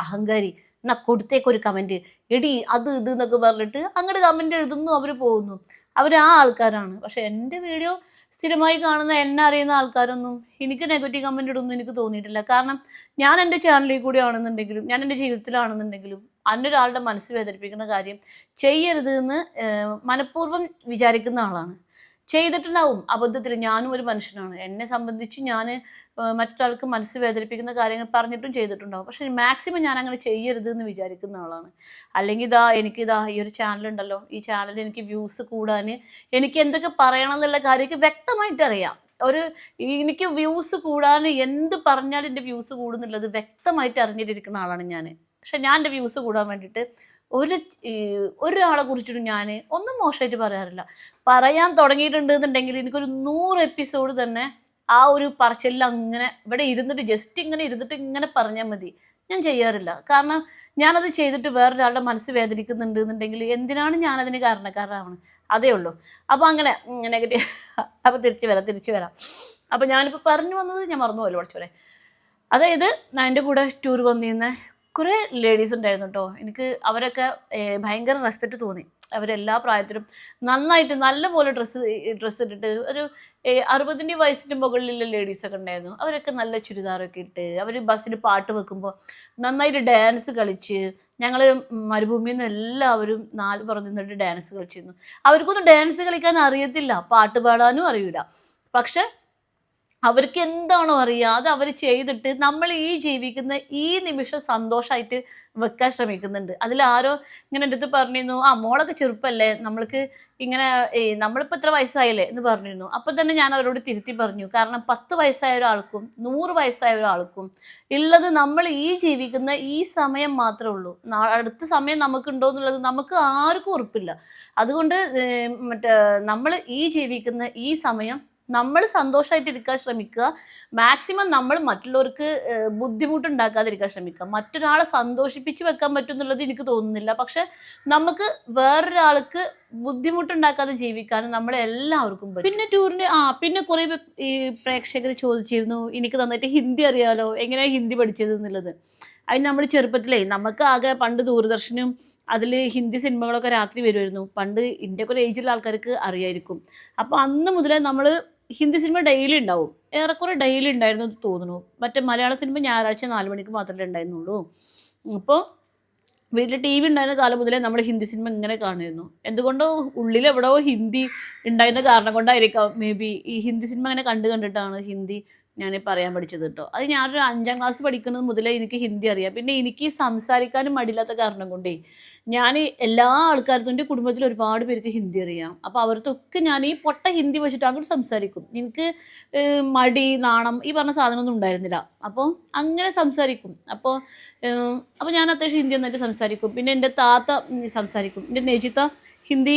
അഹങ്കാരി. എന്നാ കൊടുത്തേക്കൊരു കമന്റ് എടി അത് ഇത് എന്നൊക്കെ പറഞ്ഞിട്ട് അങ്ങോട്ട് കമന്റ് എഴുതുന്നു അവർ പോകുന്നു. അവർ ആ ആൾക്കാരാണ്. പക്ഷെ എന്റെ വീഡിയോ സ്ഥിരമായി കാണുന്ന എന്നെ അറിയുന്ന ആൾക്കാരൊന്നും എനിക്ക് നെഗറ്റീവ് കമന്റ് ഇടൊന്നും എനിക്ക് തോന്നിയിട്ടില്ല. കാരണം ഞാൻ എന്റെ ചാനലിൽ കൂടി ആണെന്നുണ്ടെങ്കിലും ഞാൻ എന്റെ ജീവിതത്തിലാണെന്നുണ്ടെങ്കിലും അന്നൊരാളുടെ മനസ്സ് വേദനിപ്പിക്കുന്ന കാര്യം ചെയ്യരുത് എന്ന് മനഃപൂർവം വിചാരിക്കുന്ന ആളാണ്. ചെയ്തിട്ടുണ്ടാവും. അബദ്ധത്തിൽ ഞാനും ഒരു മനുഷ്യനാണ്. എന്നെ സംബന്ധിച്ച് ഞാൻ മറ്റൊരാൾക്ക് മനസ്സ് വേദനിപ്പിക്കുന്ന കാര്യങ്ങൾ പറഞ്ഞിട്ടും ചെയ്തിട്ടുണ്ടാവും. പക്ഷെ മാക്സിമം ഞാൻ അങ്ങനെ ചെയ്യരുത് എന്ന് വിചാരിക്കുന്ന ആളാണ്. അല്ലെങ്കിൽ ഇതാ എനിക്കിതാ ഈ ഒരു ചാനൽ ഉണ്ടല്ലോ. ഈ ചാനലിൽ എനിക്ക് വ്യൂസ് കൂടാൻ എനിക്ക് എന്തൊക്കെ പറയണം എന്നുള്ള കാര്യമൊക്കെ വ്യക്തമായിട്ട് അറിയാം. ഒരു എനിക്ക് വ്യൂസ് കൂടാൻ എന്ത് പറഞ്ഞാലും എന്റെ വ്യൂസ് കൂടുന്നുള്ളത് വ്യക്തമായിട്ട് അറിഞ്ഞിട്ടിരിക്കുന്ന ആളാണ് ഞാൻ പക്ഷെ ഞാൻ എന്റെ വ്യൂസ് കൂടാൻ വേണ്ടിയിട്ട് ഒരു ഒരാളെ കുറിച്ചിട്ടും ഞാൻ ഒന്നും മോശമായിട്ട് പറയാറില്ല. പറയാൻ തുടങ്ങിയിട്ടുണ്ട് എന്നുണ്ടെങ്കിൽ എനിക്കൊരു നൂറ് എപ്പിസോഡ് തന്നെ ആ ഒരു പറച്ചിലിൽ അങ്ങനെ ഇവിടെ ഇരുന്നിട്ട് ജസ്റ്റ് ഇങ്ങനെ ഇരുന്നിട്ട് ഇങ്ങനെ പറഞ്ഞാൽ മതി. ഞാൻ ചെയ്യാറില്ല. കാരണം ഞാനത് ചെയ്തിട്ട് വേറൊരാളുടെ മനസ്സ് വേദനിക്കുന്നുണ്ട് എന്നുണ്ടെങ്കിൽ എന്തിനാണ് ഞാനതിന് കാരണക്കാരാവണം അതേ ഉള്ളൂ. അപ്പോൾ അങ്ങനെ നെഗറ്റീവ് അപ്പോൾ തിരിച്ചു വരാം തിരിച്ചു വരാം. അപ്പോൾ ഞാനിപ്പോൾ പറഞ്ഞു വന്നത് ഞാൻ മറന്നു പോലും പഠിച്ചോലെ അതായത് എന്റെ കൂടെ ടൂർ വന്നിരുന്ന കുറേ ലേഡീസ് ഉണ്ടായിരുന്നു കേട്ടോ എനിക്ക് അവരൊക്കെ ഭയങ്കര റെസ്പെക്റ്റ് തോന്നി. അവരെല്ലാ പ്രായത്തിലും നന്നായിട്ട് നല്ലപോലെ ഡ്രസ്സ് ഡ്രസ്സ് ഇട്ടിട്ട് ഒരു അറുപതിന്റെ വയസ്സിന്റെ മുകളിലുള്ള ലേഡീസൊക്കെ ഉണ്ടായിരുന്നു. അവരൊക്കെ നല്ല ചുരിദാറൊക്കെ ഇട്ട് അവർ ബസ്സിൽ പാട്ട് വെക്കുമ്പോൾ നന്നായിട്ട് ഡാൻസ് കളിച്ച് ഞങ്ങൾ മരുഭൂമിയിൽ നിന്ന് എല്ലാവരും നാല് പുറത്ത് നിന്നിട്ട് ഡാൻസ് കളിച്ചിരുന്നു. അവർക്കൊന്നും ഡാൻസ് കളിക്കാൻ അറിയത്തില്ല. പാട്ട് പാടാനും അറിയില്ല പക്ഷെ അവർക്ക് എന്താണോ അറിയുക അത് അവർ ചെയ്തിട്ട് നമ്മൾ ഈ ജീവിക്കുന്ന ഈ നിമിഷം സന്തോഷമായിട്ട് വെക്കാൻ ശ്രമിക്കുന്നുണ്ട്. അതിൽ ആരോ ഇങ്ങനെ എടുത്ത് പറഞ്ഞിരുന്നു ആ മോളൊക്കെ ചെറുപ്പമല്ലേ നമ്മൾക്ക് ഇങ്ങനെ നമ്മളിപ്പോൾ ഇത്ര വയസ്സായില്ലേ എന്ന് പറഞ്ഞിരുന്നു. അപ്പം തന്നെ ഞാൻ അവരോട് തിരുത്തി പറഞ്ഞു കാരണം പത്ത് വയസ്സായ ഒരാൾക്കും നൂറ് വയസ്സായ ഒരാൾക്കും ഉള്ളത് നമ്മൾ ഈ ജീവിക്കുന്ന ഈ സമയം മാത്രമേ ഉള്ളൂ. അടുത്ത സമയം നമുക്ക് ഉണ്ടോ എന്നുള്ളത് നമുക്ക് ആർക്കും ഉറപ്പില്ല. അതുകൊണ്ട് മറ്റേ നമ്മൾ ഈ ജീവിക്കുന്ന ഈ സമയം നമ്മൾ സന്തോഷമായിട്ട് ഇരിക്കാൻ ശ്രമിക്കുക. മാക്സിമം നമ്മൾ മറ്റുള്ളവർക്ക് ബുദ്ധിമുട്ടുണ്ടാക്കാതിരിക്കാൻ ശ്രമിക്കുക. മറ്റൊരാളെ സന്തോഷിപ്പിച്ച് വെക്കാൻ പറ്റും എന്നുള്ളത് എനിക്ക് തോന്നുന്നില്ല. പക്ഷെ നമുക്ക് വേറൊരാൾക്ക് ബുദ്ധിമുട്ടുണ്ടാക്കാതെ ജീവിക്കാനും നമ്മളെ എല്ലാവർക്കും പിന്നെ ടൂറിന് ആ പിന്നെ കുറേ ഈ പ്രേക്ഷകർ ചോദിച്ചിരുന്നു എനിക്ക് നന്നായിട്ട് ഹിന്ദി അറിയാലോ? എങ്ങനെയാണ് ഹിന്ദി പഠിച്ചത്? എന്നുള്ളത്. അതിന് നമ്മൾ ചെറുപ്പത്തിലേ നമുക്ക് ആകെ പണ്ട് ദൂരദർശനും അതിൽ ഹിന്ദി സിനിമകളൊക്കെ രാത്രി വരുമായിരുന്നു. പണ്ട് ഇന്ത്യക്കൊരു ഏജിലുള്ള ആൾക്കാർക്ക് അറിയായിരിക്കും. അപ്പോൾ അന്ന് മുതലേ നമ്മൾ ഹിന്ദി സിനിമ ഡെയിലി ഉണ്ടാവും. ഏറെക്കുറെ ഡെയിലി ഉണ്ടായിരുന്നു എന്ന് തോന്നുന്നു. മറ്റേ മലയാള സിനിമ ഞായറാഴ്ച നാല് മണിക്ക് മാത്രമേ ഉണ്ടായിരുന്നുള്ളൂ. അപ്പോൾ വീട്ടിൽ ടി വി ഉണ്ടായിരുന്ന കാലം മുതലേ നമ്മൾ ഹിന്ദി സിനിമ ഇങ്ങനെ കാണുമായിരുന്നു. എന്തുകൊണ്ടോ ഉള്ളിൽ എവിടെയോ ഹിന്ദി ഉണ്ടായിരുന്ന കാരണം കൊണ്ടായിരിക്കാം. മേ ബി ഈ ഹിന്ദി സിനിമ അങ്ങനെ കണ്ട് കണ്ടിട്ടാണ് ഹിന്ദി ഞാൻ പറയാൻ പഠിച്ചത് കേട്ടോ അത് ഞാനൊരു അഞ്ചാം ക്ലാസ് പഠിക്കുന്നത് മുതലേ എനിക്ക് ഹിന്ദി അറിയാം. പിന്നെ എനിക്ക് സംസാരിക്കാനും മടിയില്ലാത്ത കാരണം കൊണ്ടേ ഞാൻ എല്ലാ ആൾക്കാർക്കും എന്റെ കുടുംബത്തിൽ ഒരുപാട് പേർക്ക് ഹിന്ദി അറിയാം. അപ്പോൾ അവർക്കൊക്കെ ഞാൻ ഈ പൊട്ട ഹിന്ദി വെച്ചിട്ട് അങ്ങോട്ട് സംസാരിക്കും. എനിക്ക് മടി നാണം ഈ പറഞ്ഞ സാധനമൊന്നും ഉണ്ടായിരുന്നില്ല. അപ്പോൾ അങ്ങനെ സംസാരിക്കും. അപ്പോൾ അപ്പോൾ ഞാൻ അത്യാവശ്യം ഹിന്ദി നന്നായിട്ട് സംസാരിക്കും. പിന്നെ എന്റെ താത്ത സംസാരിക്കും. എന്റെ നെജിത്ത ഹിന്ദി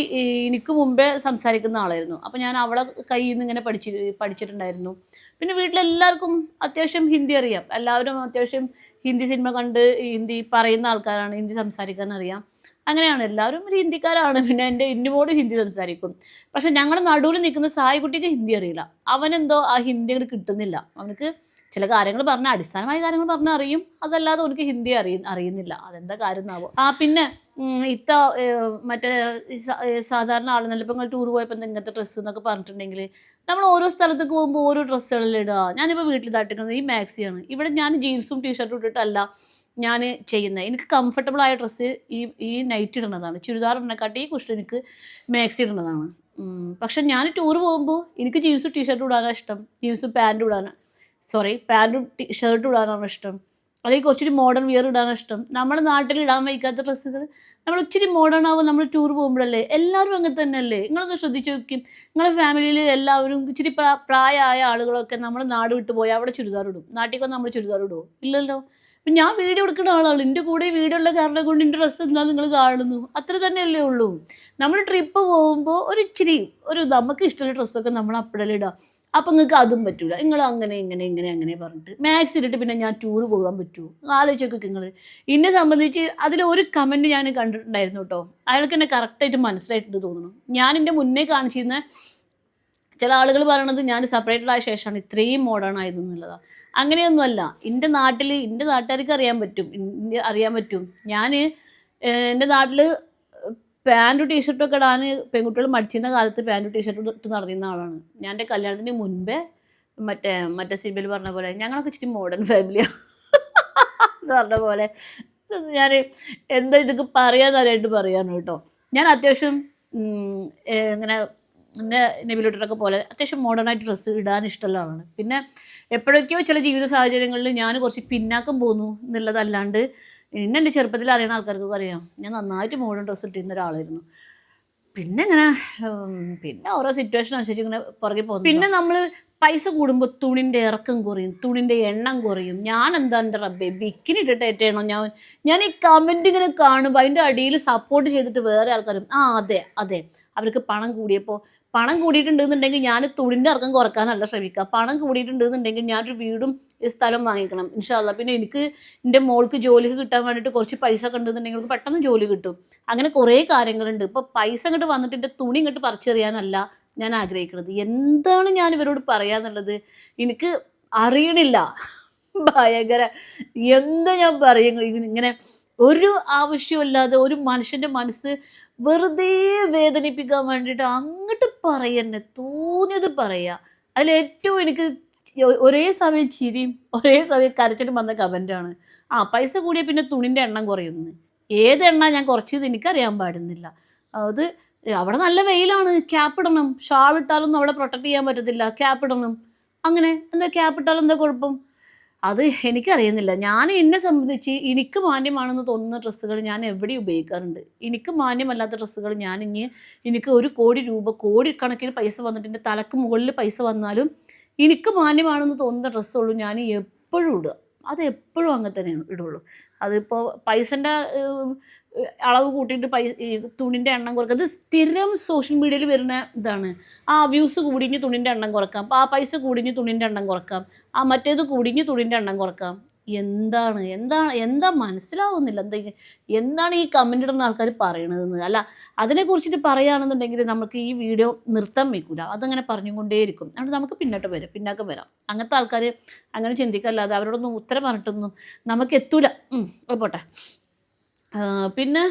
എനിക്ക് മുമ്പേ സംസാരിക്കുന്ന ആളായിരുന്നു. അപ്പോൾ ഞാൻ അവളെ കയ്യിൽ നിന്ന് ഇങ്ങനെ പഠിച്ച് പഠിച്ചിട്ടുണ്ടായിരുന്നു. പിന്നെ വീട്ടിലെല്ലാവർക്കും അത്യാവശ്യം ഹിന്ദി അറിയാം. എല്ലാവരും അത്യാവശ്യം ഹിന്ദി സിനിമ കണ്ട് ഹിന്ദി പറയുന്ന ആൾക്കാരാണ് ഹിന്ദി സംസാരിക്കാൻ അറിയാം. അങ്ങനെയാണ്. എല്ലാവരും ഒരു ഹിന്ദിക്കാരാണ്. പിന്നെ എന്റെ ഇന്നുമോട് ഹിന്ദി സംസാരിക്കും. പക്ഷെ ഞങ്ങൾ നടുവിൽ നിൽക്കുന്ന സായിക്കുട്ടിക്ക് ഹിന്ദി അറിയില്ല. അവനെന്തോ ആ ഹിന്ദി അങ്ങോട്ട് കിട്ടുന്നില്ല. അവനക്ക് ചില കാര്യങ്ങൾ പറഞ്ഞാൽ അടിസ്ഥാനമായ കാര്യങ്ങൾ പറഞ്ഞാൽ അറിയും. അതല്ലാതെ അവനക്ക് ഹിന്ദി അറിയ അറിയുന്നില്ല. അതെന്താ കാര്യം എന്നാവോ ആ പിന്നെ ഇത്ത മറ്റേ സാധാരണ ആളുകൾ ഇപ്പം നിങ്ങൾ ടൂർ പോയപ്പോൾ ഇങ്ങനത്തെ ഡ്രസ്സ് എന്നൊക്കെ പറഞ്ഞിട്ടുണ്ടെങ്കിൽ നമ്മൾ ഓരോ സ്ഥലത്തേക്ക് പോകുമ്പോൾ ഓരോ ഡ്രസ്സുകളിൽ ഇടുക ഞാനിപ്പോൾ വീട്ടിൽ തട്ടിക്കുന്നത് ഈ മാക്സിയാണ്. ഇവിടെ ഞാൻ ജീൻസും ടീഷർട്ടും ഇട്ടിട്ടല്ല ഞാൻ ചെയ്യുന്നത് എനിക്ക് കംഫർട്ടബിൾ ആയ ഡ്രസ്സ് ഈ ഈ നൈറ്റ് ഇടുന്നതാണ്. ചുരിദാർ ഇടണക്കാട്ടി ഈ കുഷ്ടം എനിക്ക് മാക്സി ഇടുന്നതാണ്. പക്ഷെ ഞാൻ ടൂർ പോകുമ്പോൾ എനിക്ക് ജീൻസും ടീഷർട്ടും ഇടാനാണ് ഇഷ്ടം. ജീൻസും പാന്റും ഇടാനാണ് സോറി പാന്റും ഷർട്ടും ഇടാനാണ് ഇഷ്ടം. അല്ലെങ്കിൽ കുറച്ചൊരു മോഡേൺ വിയർ ഇടാൻ ഇഷ്ടം. നമ്മുടെ നാട്ടിൽ ഇടാൻ വയ്ക്കാത്ത ഡ്രസ്സുകൾ നമ്മൾ ഇച്ചിരി മോഡേൺ ആവും നമ്മൾ ടൂർ പോകുമ്പോഴല്ലേ? എല്ലാവരും അങ്ങനെ തന്നെയല്ലേ? നിങ്ങളൊന്ന് ശ്രദ്ധിച്ച് നോക്കി. നിങ്ങളുടെ ഫാമിലിയിൽ എല്ലാവരും ഇച്ചിരി പ്രായമായ ആളുകളൊക്കെ നമ്മൾ നാട് വിട്ടു പോയാൽ അവിടെ ചുരിദാർ ഇടും. നാട്ടിൽ നമ്മൾ ചുരിദാർ ഇടുമോ ഇല്ലല്ലോ. ഇപ്പം ഞാൻ വീഡിയോ എടുക്കുന്ന ആളാണ്. എന്റെ കൂടെ വീഡിയോ ഉള്ള കാരണം കൊണ്ട് എന്റെ ഡ്രസ്സ് എന്താ നിങ്ങൾ കാണുന്നു. അത്ര തന്നെയല്ലേ ഉള്ളൂ. നമ്മൾ ട്രിപ്പ് പോകുമ്പോൾ ഒരു ഇച്ചിരി ഒരു നമുക്ക് ഇഷ്ടമുള്ള ഡ്രസ്സൊക്കെ നമ്മൾ അപ്പോഴല്ലേ ഇടാം. അപ്പം നിങ്ങൾക്ക് അതും പറ്റൂല. നിങ്ങൾ അങ്ങനെ ഇങ്ങനെ ഇങ്ങനെ അങ്ങനെ പറഞ്ഞിട്ട് മാത്സ് ഇട്ടിട്ട് പിന്നെ ഞാൻ ടൂർ പോകാൻ പറ്റുമോ ആലോചിച്ചൊക്കെ നിങ്ങൾ എന്നെ സംബന്ധിച്ച് അതിൽ ഒരു കമന്റ് ഞാൻ കണ്ടിട്ടുണ്ടായിരുന്നു കേട്ടോ. അയാൾക്ക് എന്നെ കറക്റ്റായിട്ട് മനസ്സിലായിട്ടുണ്ട് തോന്നുന്നു. ഞാൻ എന്റെ മുന്നേ കാണിച്ചിരുന്ന ചില ആളുകൾ പറയണത് ഞാൻ സെപ്പറേറ്റഡ് ആയ ശേഷമാണ് ഇത്രയും മോഡേൺ ആയത് എന്നുള്ളതാണ് അങ്ങനെയൊന്നുമല്ല. എന്റെ നാട്ടിൽ എന്റെ നാട്ടുകാർക്ക് അറിയാൻ പറ്റും. അറിയാൻ പറ്റും. ഞാൻ എന്റെ നാട്ടിൽ പാന്റും ടീഷർട്ടൊക്കെ ഇടാൻ പെൺകുട്ടികൾ മടിച്ചിരുന്ന കാലത്ത് പാന്റും ടീഷർട്ടും ഇട്ട് നടന്നിരുന്ന ആളാണ്. ഞാൻ എന്റെ കല്യാണത്തിന് മുൻപേ മറ്റേ മറ്റേ സിബിൽ പറഞ്ഞ പോലെ ഞങ്ങളൊക്കെ ഇച്ചിരി മോഡേൺ ഫാമിലിയാണ് എന്ന് പറഞ്ഞ പോലെ. ഞാൻ എന്താ ഇതൊക്കെ പറയാന്നറിയായിട്ട് പറയാനോ കേട്ടോ. ഞാൻ അത്യാവശ്യം ഇങ്ങനെ എന്റെ നെബിലോട്ടൊക്കെ പോലെ അത്യാവശ്യം മോഡേൺ ആയിട്ട് ഡ്രസ്സ് ഇടാൻ ഇഷ്ടമുള്ള ആളാണ്. പിന്നെ എപ്പോഴൊക്കെയോ ചില ജീവിത സാഹചര്യങ്ങളിൽ ഞാൻ കുറച്ച് പിന്നാക്കം പോന്നു എന്നുള്ളതല്ലാണ്ട് എന്നെ എന്റെ ചെറുപ്പത്തിൽ അറിയുന്ന ആൾക്കാർക്കൊക്കെ അറിയാം. ഞാൻ നന്നായിട്ട് മോഡേൺ ഡ്രസ്സ് ഇട്ടിരുന്ന ഒരാളായിരുന്നു. പിന്നെ ഇങ്ങനെ പിന്നെ ഓരോ സിറ്റുവേഷൻ അനുസരിച്ച് ഇങ്ങനെ പുറകെ പോകുന്നു. പിന്നെ നമ്മൾ പൈസ കൂടുമ്പോൾ തുണിന്റെ ഇറക്കം കുറയും തുണിന്റെ എണ്ണം കുറയും. ഞാൻ എന്താ എന്റെ റബ്ബേ ബിക്കിനി ഇട്ടിട്ട് ഏറ്റണോ ഞാൻ? ഞാൻ ഈ കമന്റ് ഇങ്ങനെ കാണുമ്പോൾ അതിന്റെ അടിയിൽ സപ്പോർട്ട് ചെയ്തിട്ട് വേറെ ആൾക്കാരും ആ അതെ അതെ. അവർക്ക് പണം കൂടിയപ്പോൾ പണം കൂടിയിട്ടുണ്ടെന്നുണ്ടെങ്കിൽ ഞാൻ തുണിന്റെ ഇറക്കം കുറക്കാനല്ല ശ്രമിക്കുക. പണം കൂടിയിട്ടുണ്ടെന്നുണ്ടെങ്കിൽ ഞാനൊരു വീടും സ്ഥലം വാങ്ങിക്കണം. ഇൻഷാല്ല പിന്നെ എനിക്ക് എന്റെ മോൾക്ക് ജോലിക്ക് കിട്ടാൻ വേണ്ടിയിട്ട് കുറച്ച് പൈസ കണ്ടെന്നുണ്ടെങ്കിൽ പെട്ടെന്ന് ജോലി കിട്ടും. അങ്ങനെ കുറേ കാര്യങ്ങളുണ്ട്. ഇപ്പോൾ പൈസ ഇങ്ങോട്ട് വന്നിട്ട് എന്റെ തുണി ഇങ്ങോട്ട് പറിച്ചെറിയാനല്ല ഞാൻ ആഗ്രഹിക്കുന്നത്. എന്താണ് ഞാൻ ഇവരോട് പറയാന്നുള്ളത് എനിക്ക് അറിയണില്ല. ഭയങ്കര എന്താ ഞാൻ പറയും? ഇങ്ങനെ ഒരു ആവശ്യമില്ലാതെ ഒരു മനുഷ്യന്റെ മനസ്സ് വെറുതെ വേദനിപ്പിക്കാൻ വേണ്ടിയിട്ട് അങ്ങോട്ട് പറയന്നെ തോന്നിയത് പറയുക അതിൽ ഏറ്റവും എനിക്ക് ഒരേ സമയം ചിരിയും ഒരേ സമയം കരച്ചിട്ടും വന്ന കമന്റാണ് ആ പൈസ കൂടിയ പിന്നെ തുണിന്റെ എണ്ണം കുറയുന്നു. ഏത് എണ്ണ ഞാൻ കുറച്ചത് എനിക്കറിയാൻ പാടുന്നില്ല. അത് അവിടെ നല്ല വെയിലാണ് ക്യാപ്പ് ഇടണം. ഷാൾ ഇട്ടാലൊന്നും അവിടെ പ്രൊട്ടക്ട് ചെയ്യാൻ പറ്റത്തില്ല ക്യാപ്പ് ഇടണം. അങ്ങനെ എന്താ ക്യാപ്പ് ഇട്ടാലും എന്താ കുഴപ്പം? അത് എനിക്കറിയുന്നില്ല. ഞാൻ എന്നെ സംബന്ധിച്ച് എനിക്ക് മാന്യമാണെന്ന് തോന്നുന്ന ഡ്രസ്സുകൾ ഞാൻ എവിടെ ഉപയോഗിക്കാറുണ്ട്? എനിക്ക് മാന്യമല്ലാത്ത ഡ്രസ്സുകൾ ഞാൻ ഇനി എനിക്ക് ഒരു കോടി രൂപ കോടിക്കണക്കിന് പൈസ വന്നിട്ട് എന്റെ തലക്ക് മുകളിൽ പൈസ വന്നാലും എനിക്ക് മാന്യമാണെന്ന് തോന്നുന്ന ഡ്രസ്സുള്ളൂ ഞാൻ എപ്പോഴും ഇടുക. അത് എപ്പോഴും അങ്ങനെ തന്നെ ഇടുള്ളൂ. അതിപ്പോൾ പൈസന്റെ അളവ് കൂട്ടിയിട്ട് പൈസ തുണിന്റെ എണ്ണം കുറക്കുക അത് സ്ഥിരം സോഷ്യൽ മീഡിയയിൽ വരുന്ന ഇതാണ്. ആ വ്യൂസ് കൂടിഞ്ഞ് തുണിന്റെ എണ്ണം കുറക്കാം ആ പൈസ കൂടിഞ്ഞ് തുണിന്റെ എണ്ണം കുറക്കാം ആ മറ്റേത് കൂടിഞ്ഞ് തുണിന്റെ എണ്ണം കുറക്കാം എന്താണ്? എന്താണ്? എന്താ മനസ്സിലാവുന്നില്ല? എന്താ എന്താണ് ഈ കമന്റ് ഇടുന്ന ആൾക്കാർ പറയണതെന്ന്? അല്ല അതിനെക്കുറിച്ചിട്ട് പറയുകയാണെന്നുണ്ടെങ്കിൽ നമുക്ക് ഈ വീഡിയോ നിർത്താൻ വയ്ക്കില്ല അതങ്ങനെ പറഞ്ഞുകൊണ്ടേയിരിക്കും. അതുകൊണ്ട് നമുക്ക് പിന്നോട്ട് വരാം. പിന്നാക്കം വരാം. അങ്ങനത്തെ ആൾക്കാർ അങ്ങനെ ചിന്തിക്കല്ലാതെ അവരോടൊന്നും ഉത്തരം പറഞ്ഞിട്ടൊന്നും നമുക്ക് എത്തൂല. പോട്ടെ. പിന്നെ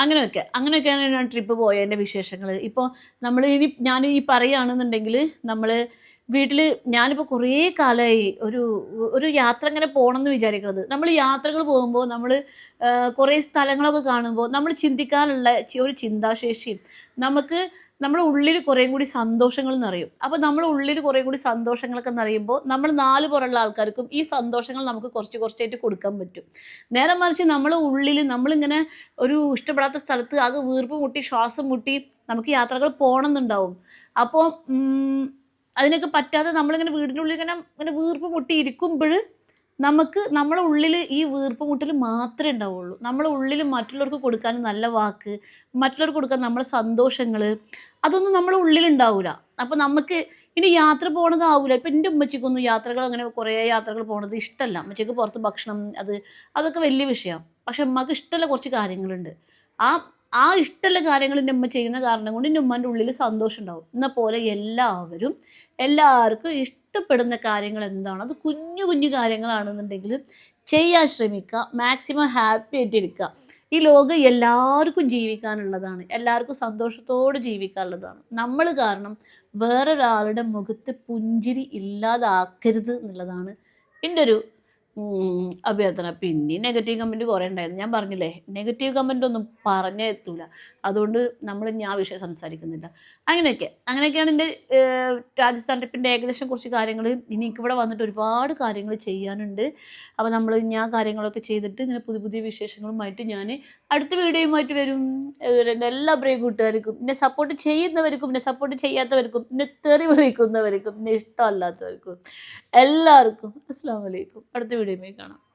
അങ്ങനെയൊക്കെ. അങ്ങനെയൊക്കെയാണ് ഞാൻ ട്രിപ്പ് പോയതിന്റെ വിശേഷങ്ങൾ ഇപ്പോൾ നമ്മൾ ഇനി ഞാൻ ഈ പറയുകയാണെന്നുണ്ടെങ്കിൽ നമ്മൾ വീട്ടിൽ ഞാനിപ്പോൾ കുറേ കാലമായി ഒരു ഒരു യാത്ര ഇങ്ങനെ പോകണം എന്ന് വിചാരിക്കുന്നത് നമ്മൾ യാത്രകൾ പോകുമ്പോൾ നമ്മൾ കുറേ സ്ഥലങ്ങളൊക്കെ കാണുമ്പോൾ നമ്മൾ ചിന്തിക്കാനുള്ള ഒരു ചിന്താശേഷിയും നമുക്ക് നമ്മുടെ ഉള്ളിൽ കുറേ കൂടി സന്തോഷങ്ങൾ നിറയും. അപ്പോൾ നമ്മൾ ഉള്ളിൽ കുറേ കൂടി സന്തോഷങ്ങളൊക്കെ നിറയുമ്പോൾ നമ്മൾ നാല് പുറമുള്ള ആൾക്കാർക്കും ഈ സന്തോഷങ്ങൾ നമുക്ക് കുറച്ച് കുറച്ചായിട്ട് കൊടുക്കാൻ പറ്റും. നേരെ മറിച്ച് നമ്മൾ ഉള്ളിൽ നമ്മളിങ്ങനെ ഒരു ഇഷ്ടപ്പെടാത്ത സ്ഥലത്ത് അത് വീർപ്പ് മുട്ടി ശ്വാസം മുട്ടി നമുക്ക് യാത്രകൾ പോകണമെന്നുണ്ടാവും അപ്പോൾ അതിനൊക്കെ പറ്റാതെ നമ്മളിങ്ങനെ വീടിന്റെ ഉള്ളിൽ ഇങ്ങനെ ഇങ്ങനെ വീർപ്പ് മുട്ടി ഇരിക്കുമ്പോൾ നമുക്ക് നമ്മളെ ഉള്ളിൽ ഈ വീർപ്പ് മുട്ടൽ മാത്രമേ ഉണ്ടാവുള്ളൂ. നമ്മളെ ഉള്ളിൽ മറ്റുള്ളവർക്ക് കൊടുക്കാൻ നല്ല വാക്ക് മറ്റുള്ളവർക്ക് കൊടുക്കാൻ നമ്മളെ സന്തോഷങ്ങൾ അതൊന്നും നമ്മളെ ഉള്ളിലുണ്ടാവില്ല അപ്പോൾ നമുക്ക് ഇനി യാത്ര പോകണതാവില്ല ഇപ്പം എന്റെ ഉമ്മച്ചിക്കൊന്നും യാത്രകൾ അങ്ങനെ കുറേ യാത്രകൾ പോകണത് ഇഷ്ടമല്ല ഉമ്മച്ചിക്ക് പുറത്ത് ഭക്ഷണം അത് അതൊക്കെ വലിയ വിഷയമാണ് പക്ഷെ ഉമ്മക്ക് ഇഷ്ടമുള്ള കുറച്ച് കാര്യങ്ങളുണ്ട്. ആ ആ ഇഷ്ടമുള്ള കാര്യങ്ങൾ എന്റെ ഉമ്മ ചെയ്യുന്ന കാരണം കൊണ്ട് എന്റെ ഉമ്മന്റെ ഉള്ളിൽ സന്തോഷം ഉണ്ടാവും. എന്ന പോലെ എല്ലാവരും എല്ലാവർക്കും ഇഷ്ടപ്പെടുന്ന കാര്യങ്ങൾ എന്താണ് അത് കുഞ്ഞു കുഞ്ഞു കാര്യങ്ങളാണെന്നുണ്ടെങ്കിൽ ചെയ്യാൻ ശ്രമിക്കുക മാക്സിമം ഹാപ്പി ആയിട്ടിരിക്കുക ഈ ലോകം എല്ലാവർക്കും ജീവിക്കാനുള്ളതാണ് എല്ലാവർക്കും സന്തോഷത്തോടെ ജീവിക്കാനുള്ളതാണ്. നമ്മൾ കാരണം വേറൊരാളുടെ മുഖത്ത് പുഞ്ചിരി ഇല്ലാതാക്കരുത് എന്നുള്ളതാണ് എന്റെ ഒരു അഭ്യർത്ഥന പിന്നെ നെഗറ്റീവ് കമന്റ് കുറേ ഉണ്ടായിരുന്നു. ഞാൻ പറഞ്ഞില്ലേ നെഗറ്റീവ് കമന്റ് ഒന്നും പറഞ്ഞേ എത്തൂല. അതുകൊണ്ട് നമ്മൾ ഞാൻ വിഷയം സംസാരിക്കുന്നില്ല. അങ്ങനെയൊക്കെ അങ്ങനെയൊക്കെയാണ് എന്റെ രാജസ്ഥാൻ ട്രിപ്പിന്റെ ഏകദേശം കുറച്ച് കാര്യങ്ങൾ എനിക്കിവിടെ വന്നിട്ട് ഒരുപാട് കാര്യങ്ങൾ ചെയ്യാനുണ്ട്. അപ്പോൾ നമ്മൾ ഞാൻ കാര്യങ്ങളൊക്കെ ചെയ്തിട്ട് ഇങ്ങനെ പുതിയ പുതിയ വിശേഷങ്ങളുമായിട്ട് ഞാൻ അടുത്ത വീഡിയോയുമായിട്ട് വരും. എന്റെ എല്ലാ പ്രിയ കൂട്ടുകാർക്കും എന്നെ സപ്പോർട്ട് ചെയ്യുന്നവർക്കും എന്നെ സപ്പോർട്ട് ചെയ്യാത്തവർക്കും എന്നെ തെറി വിളിക്കുന്നവർക്കും എന്നെ ഇഷ്ടമല്ലാത്തവർക്കും എല്ലാവർക്കും അസ്സാം വലൈക്കും അടുത്ത വീഡിയോയുമായി കാണാം.